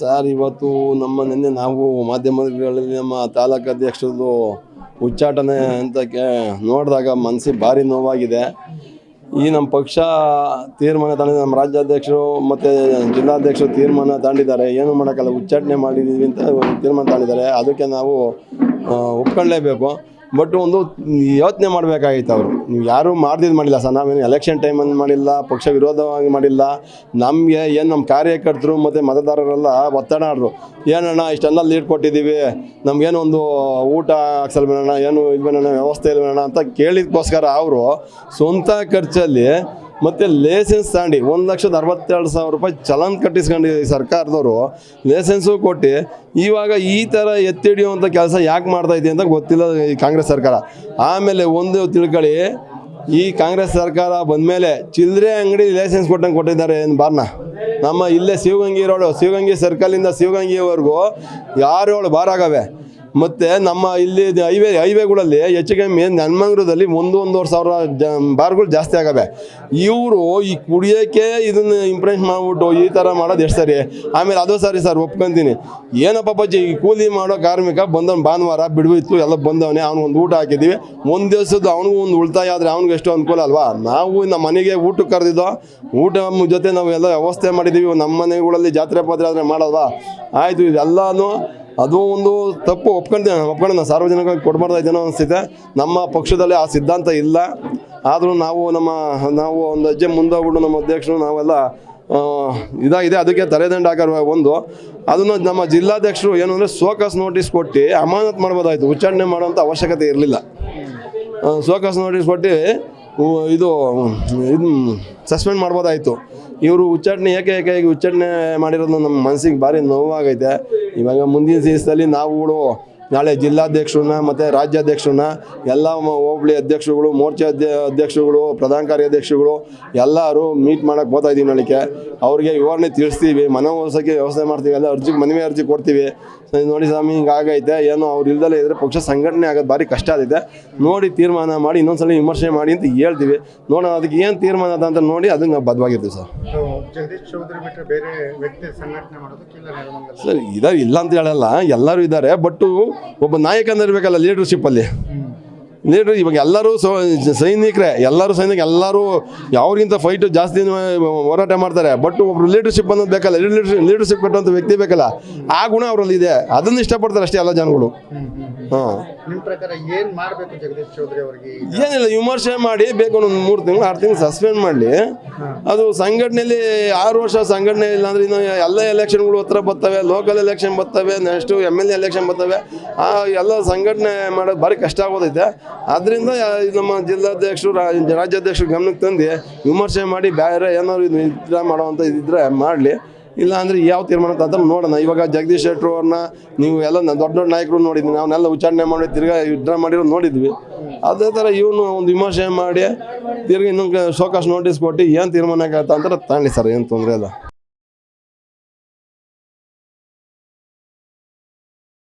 Sir, ಇವತ್ತು ನಮ್ಮ ನಿನ್ನೆ ನಾವು ಮಾಧ್ಯಮಗಳಲ್ಲಿ ನಮ್ಮ ತಾಲೂಕು ಅಧ್ಯಕ್ಷರದು ಉಚ್ಚಾಟನೆ ಅಂತ ಕೇ, ನೋಡಿದಾಗ ಮನಸ್ಸಿಗೆ ಭಾರಿ ನೋವಾಗಿದೆ. ಈ ನಮ್ಮ ಪಕ್ಷ ತೀರ್ಮಾನ ತಗೊಂಡಿದೆ ನಮ್ಮ ರಾಜ್ಯಾಧ್ಯಕ್ಷರು ಮತ್ತು ಜಿಲ್ಲಾಧ್ಯಕ್ಷರು ತೀರ್ಮಾನ ತಾಂಡಿದ್ದಾರೆ. ಏನು ಮಾಡೋಕ್ಕಲ್ಲ ಉಚ್ಚಾಟನೆ ಮಾಡಿದ್ದೀವಿ ಅಂತ ತೀರ್ಮಾನ ತಾಂಡಿದ್ದಾರೆ. ಅದಕ್ಕೆ ನಾವು ಒಪ್ಕೊಳ್ಳೇಬೇಕು. ಬಟ್ ಒಂದು ಯೋಚನೆ ಮಾಡಬೇಕಾಗಿತ್ತು ಅವರು. ನೀವು ಯಾರೂ ಮಾಡ್ದಿದ್ದು ಮಾಡಿಲ್ಲ ಸರ್. ನಾವೇನು ಎಲೆಕ್ಷನ್ ಟೈಮಲ್ಲಿ ಮಾಡಿಲ್ಲ, ಪಕ್ಷ ವಿರೋಧವಾಗಿ ಮಾಡಿಲ್ಲ. ನಮಗೆ ಏನು ನಮ್ಮ ಕಾರ್ಯಕರ್ತರು ಮತ್ತು ಮತದಾರರೆಲ್ಲ ಒತ್ತಡ ಆಡ್ರು. ಏನಣ್ಣ, ಇಷ್ಟೆಲ್ಲ ಲೀಡ್ ಕೊಟ್ಟಿದ್ದೀವಿ. ನಮಗೇನು ಒಂದು ಊಟ ಹಾಕ್ಸಲ್ ಬೇಡೋಣ ಏನು ಇಲ್ವೇನಣ್ಣ, ವ್ಯವಸ್ಥೆ ಇಲ್ಲ ಬೇಡೋಣ ಅಂತ ಕೇಳಿದಕ್ಕೋಸ್ಕರ ಅವರು ಸ್ವಂತ ಖರ್ಚಲ್ಲಿ ಮತ್ತು ಲೈಸೆನ್ಸ್ ತಾಂಡಿ ಒಂದು ಲಕ್ಷದ ಅರವತ್ತೆರಡು ಸಾವಿರ ರೂಪಾಯಿ ಚಲನ್ ಕಟ್ಟಿಸ್ಕೊಂಡು ಸರ್ಕಾರದವರು ಲೈಸೆನ್ಸು ಕೊಟ್ಟು ಇವಾಗ ಈ ಥರ ಎತ್ತಿ ಹಿಡಿಯುವಂಥ ಕೆಲಸ ಯಾಕೆ ಮಾಡ್ತಾ ಇದೆ ಅಂತ ಗೊತ್ತಿಲ್ಲ ಈ ಕಾಂಗ್ರೆಸ್ ಸರ್ಕಾರ. ಆಮೇಲೆ ಒಂದು ತಿಳ್ಕೊಳ್ಳಿ ಈ ಕಾಂಗ್ರೆಸ್ ಸರ್ಕಾರ ಬಂದ ಮೇಲೆ ಚಿಲ್ಲರೆ ಅಂಗಡಿ ಲೈಸೆನ್ಸ್ ಕೊಟ್ಟಂಗೆ ಕೊಟ್ಟಿದ್ದಾರೆ ಏನು ಬಾರ್ನ? ನಮ್ಮ ಇಲ್ಲೇ ಶಿವಗಂಗಿ ರೋಡು, ಶಿವಗಂಗಿ ಸರ್ಕಲಿಂದ ಶಿವಗಂಗಿವರೆಗೂ ಯಾರು ಏಳು ಮತ್ತು ನಮ್ಮ ಇಲ್ಲಿ ಹೈವೇ, ಹೈವೇಗಳಲ್ಲಿ ಹೆಚ್ಚು ಕಮ್ಮಿ ನನ್ಮಂಗ್ರದಲ್ಲಿ ಒಂದು, ಒಂದೂವರೆ ಸಾವಿರ ಜ, ಬಾರ್ಗಳು ಜಾಸ್ತಿ ಆಗವೆ. ಇವರು ಈ ಕುಡಿಯೋಕ್ಕೆ ಇದನ್ನು ಇಂಪ್ರೆಸ್ ಮಾಡಿಬಿಟ್ಟು ಈ ಥರ ಮಾಡೋದು ಎಷ್ಟು ಸರಿ? ಆಮೇಲೆ ಅದು ಸರಿ ಸರ್, ಒಪ್ಕೊಂತೀನಿ. ಏನಪ್ಪ ಬಜ್ಜಿ ಈ ಕೂಲಿ ಮಾಡೋ ಕಾರ್ಮಿಕ ಬಂದವನು ಭಾನುವಾರ ಬಿಡುವಿತ್ತು ಎಲ್ಲ ಬಂದವನೇ, ಅವ್ನಿಗೆ ಒಂದು ಊಟ ಹಾಕಿದ್ದೀವಿ ಒಂದು ದಿವಸದ್ದು ಅವನಿಗೂ ಒಂದು ಉಳಿತಾಯ ಆದರೆ ಅವ್ನಿಗೆ ಎಷ್ಟು ಅನುಕೂಲ ಅಲ್ವಾ? ನಾವು ನಮ್ಮ ಮನೆಗೆ ಊಟಕ್ಕೆ ಕರೆದಿದ್ದೋ, ಊಟ ಜೊತೆ ನಾವು ಎಲ್ಲ ವ್ಯವಸ್ಥೆ ಮಾಡಿದ್ದೀವಿ ನಮ್ಮ ಮನೆಗಳಲ್ಲಿ ಜಾತ್ರೆ ಪಾತ್ರೆ ಆದರೆ ಮಾಡಲ್ವಾ? ಆಯಿತು, ಇದೆಲ್ಲನೂ ಅದು ಒಂದು ತಪ್ಪು ಒಪ್ಕೊಂತೀನಿ ಒಪ್ಕೊಂಡು ನಾನು ಸಾರ್ವಜನಿಕವಾಗಿ ಇದೇನೋ ಅನಿಸ್ತಿದೆ. ನಮ್ಮ ಪಕ್ಷದಲ್ಲಿ ಆ ಸಿದ್ಧಾಂತ ಇಲ್ಲ. ಆದರೂ ನಾವು ನಮ್ಮ, ನಾವು ಒಂದು ಹೆಜ್ಜೆ ಮುಂದೋಗ್ಬಿಟ್ಟು ನಮ್ಮ ಅಧ್ಯಕ್ಷರು ನಾವೆಲ್ಲ ಇದಾಗಿದೆ. ಅದಕ್ಕೆ ತಲೆದಂಡ ಹಾಕೋರು ಒಂದು. ಅದನ್ನು ನಮ್ಮ ಜಿಲ್ಲಾಧ್ಯಕ್ಷರು ಏನು ಅಂದರೆ ಸೋಕಸ್ ನೋಟಿಸ್ ಕೊಟ್ಟು ಅಮಾನತ್ ಮಾಡ್ಬೋದಾಯಿತು. ಉಚ್ಚಾರಣೆ ಮಾಡೋಂಥ ಅವಶ್ಯಕತೆ ಇರಲಿಲ್ಲ. ಸೋಕಸ್ ನೋಟಿಸ್ ಕೊಟ್ಟು ಇದು ಇದು ಸಸ್ಪೆಂಡ್ ಮಾಡ್ಬೋದಾಯಿತು. ಇವರು ಉಚ್ಚಾಟನೆ ಏಕೆ ಏಕೆ ಉಚ್ಚಾಟನೆ ಮಾಡಿರೋದು ನಮ್ಮ ಮನಸ್ಸಿಗೆ ಭಾರಿ ನೋವಾಗೈತೆ. ಇವಾಗ ಮುಂದಿನ ಸೀಸನಲ್ಲಿ ನಾವುಗಳು ನಾಳೆ ಜಿಲ್ಲಾಧ್ಯಕ್ಷರನ್ನ ಮತ್ತು ರಾಜ್ಯಾಧ್ಯಕ್ಷರನ್ನ ಎಲ್ಲ ಹೋಬಳಿ ಅಧ್ಯಕ್ಷರುಗಳು ಮೋರ್ಚಾ ಅಧ್ಯ ಅಧ್ಯಕ್ಷರುಗಳು ಪ್ರಧಾನ ಕಾರ್ಯಾಧ್ಯಕ್ಷರುಗಳು ಎಲ್ಲರೂ ಮೀಟ್ ಮಾಡೋಕ್ಕೆ ಹೋಗ್ತಾ ಇದ್ದೀವಿ ನಾಳಿಕೆ ಅವ್ರಿಗೆ ವಿವರಣೆ ತಿಳಿಸ್ತೀವಿ. ಮನವೊಲಿಸೋಕ್ಕೆ ವ್ಯವಸ್ಥೆ ಮಾಡ್ತೀವಿ. ಎಲ್ಲ ಅರ್ಜಿ ಮನವಿ ಅರ್ಜಿ ಕೊಡ್ತೀವಿ. ನೋಡಿ ಸ್ವಾಮಿ ಹಿಂಗೆ ಆಗೈತೆ. ಏನು ಅವ್ರು ಇಲ್ದಲೇ ಇದ್ದರೆ ಪಕ್ಷ ಸಂಘಟನೆ ಆಗೋದು ಭಾರಿ ಕಷ್ಟ ಆಗಿದೆ ನೋಡಿ ತೀರ್ಮಾನ ಮಾಡಿ ಇನ್ನೊಂದ್ಸಲ ವಿಮರ್ಶೆ ಮಾಡಿ ಅಂತ ಹೇಳ್ತೀವಿ. ನೋಡೋಣ ಅದಕ್ಕೆ ಏನು ತೀರ್ಮಾನ ಅದ ಅಂತ ನೋಡಿ ಅದನ್ನು ನಾವು ಬದ್ಧವಾಗಿರ್ತೀವಿ ಸರ್. ಸರ್ ಇದಾರೆ ಇಲ್ಲ ಅಂತ ಹೇಳಲ್ಲ. ಎಲ್ಲರೂ ಇದ್ದಾರೆ ಬಟ್ಟು ಒಬ್ಬ ನಾಯಕನ ಇರಬೇಕಲ್ಲ ಲೀಡರ್ಶಿಪ್ಪಲ್ಲಿ ಲೀಡರ್ ಇವಾಗ ಎಲ್ಲರೂ ಸೊ ಸೈನಿಕರೇ ಎಲ್ಲರೂ ಸೈನಿಕ ಎಲ್ಲರೂ ಯಾವ್ರಿಗಿಂತ ಫೈಟ್ ಜಾಸ್ತಿ ಹೋರಾಟ ಮಾಡ್ತಾರೆ ಬಟ್ ಒಬ್ರು ಲೀಡರ್ಶಿಪ್ ಅನ್ನೋದು ಬೇಕಲ್ಲ ಲೀಡರ್ಶಿಪ್ ಲೀಡರ್ಶಿಪ್ ಕೊಟ್ಟಂಥ ವ್ಯಕ್ತಿ ಬೇಕಲ್ಲ ಆ ಗುಣ ಅವರಲ್ಲಿ ಇದೆ ಅದನ್ನು ಇಷ್ಟಪಡ್ತಾರೆ ಅಷ್ಟೇ ಎಲ್ಲ ಜನಗಳು. ಹಾಂ. ನಿಮ್ಮ ಪ್ರಕಾರ ಏನ್ ಮಾಡ್ಬೇಕು ಜಗದೀಶ್ ಚೌಧರಿ ಅವರಿಗೆ ಏನಿಲ್ಲ ವಿಮರ್ಶೆ ಮಾಡಿ ಬೇಕು ಒಂದು ಮೂರು ತಿಂಗಳು ಆರು ತಿಂಗಳು ಸಸ್ಪೆಂಡ್ ಮಾಡಲಿ. ಅದು ಸಂಘಟನೆಯಲ್ಲಿ ಆರು ವರ್ಷ ಸಂಘಟನೆ ಇಲ್ಲ ಅಂದ್ರೆ ಇನ್ನು ಎಲ್ಲ ಎಲೆಕ್ಷನ್ಗಳು ಹತ್ರ ಬರ್ತವೆ ಲೋಕಲ್ ಎಲೆಕ್ಷನ್ ಬರ್ತವೆ next M L A election ಬರ್ತವೆ. ಆ ಎಲ್ಲ ಸಂಘಟನೆ ಮಾಡೋದು ಭಾರಿ ಕಷ್ಟ ಆಗೋದೈತೆ. ಅದರಿಂದ ನಮ್ಮ ಜಿಲ್ಲಾಧ್ಯಕ್ಷರು ರಾಜ್ಯಾಧ್ಯಕ್ಷರು ಗಮನಕ್ಕೆ ತಂದು ವಿಮರ್ಶೆ ಮಾಡಿ ಬೇರೆ ಏನಾದ್ರು ಇದು ಮಾಡುವಂತ ಇದ್ರೆ ಮಾಡಲಿ. ಇಲ್ಲ ಅಂದರೆ ಯಾವ ತೀರ್ಮಾನ ಅಂತ ನೋಡೋಣ. ಇವಾಗ ಜಗದೀಶ್ ಶೆಟ್ಟರು ಅವ್ರನ್ನ ನೀವು ಎಲ್ಲ ದೊಡ್ಡ ದೊಡ್ಡ ನಾಯಕರು ನೋಡಿದ್ವಿ ಅವನ್ನೆಲ್ಲ ಉಚ್ಚಾರಣೆ ಮಾಡಿ ತಿರ್ಗಾ ವಿಡ್ರಾ ಮಾಡಿರೋದು ನೋಡಿದ್ವಿ. ಅದೇ ಥರ ಇವನು ಒಂದು ವಿಮರ್ಶೆ ಮಾಡಿ ತಿರ್ಗಿ ಇನ್ನೊಂದು ಶೋಕಾಸ್ ನೋಟಿಸ್ ಕೊಟ್ಟು ಏನು ತೀರ್ಮಾನ ಆಗತ್ತೆ ಅಂತ ತಾಂಡಿ ಸರ್, ಏನು ತೊಂದರೆ ಇಲ್ಲ.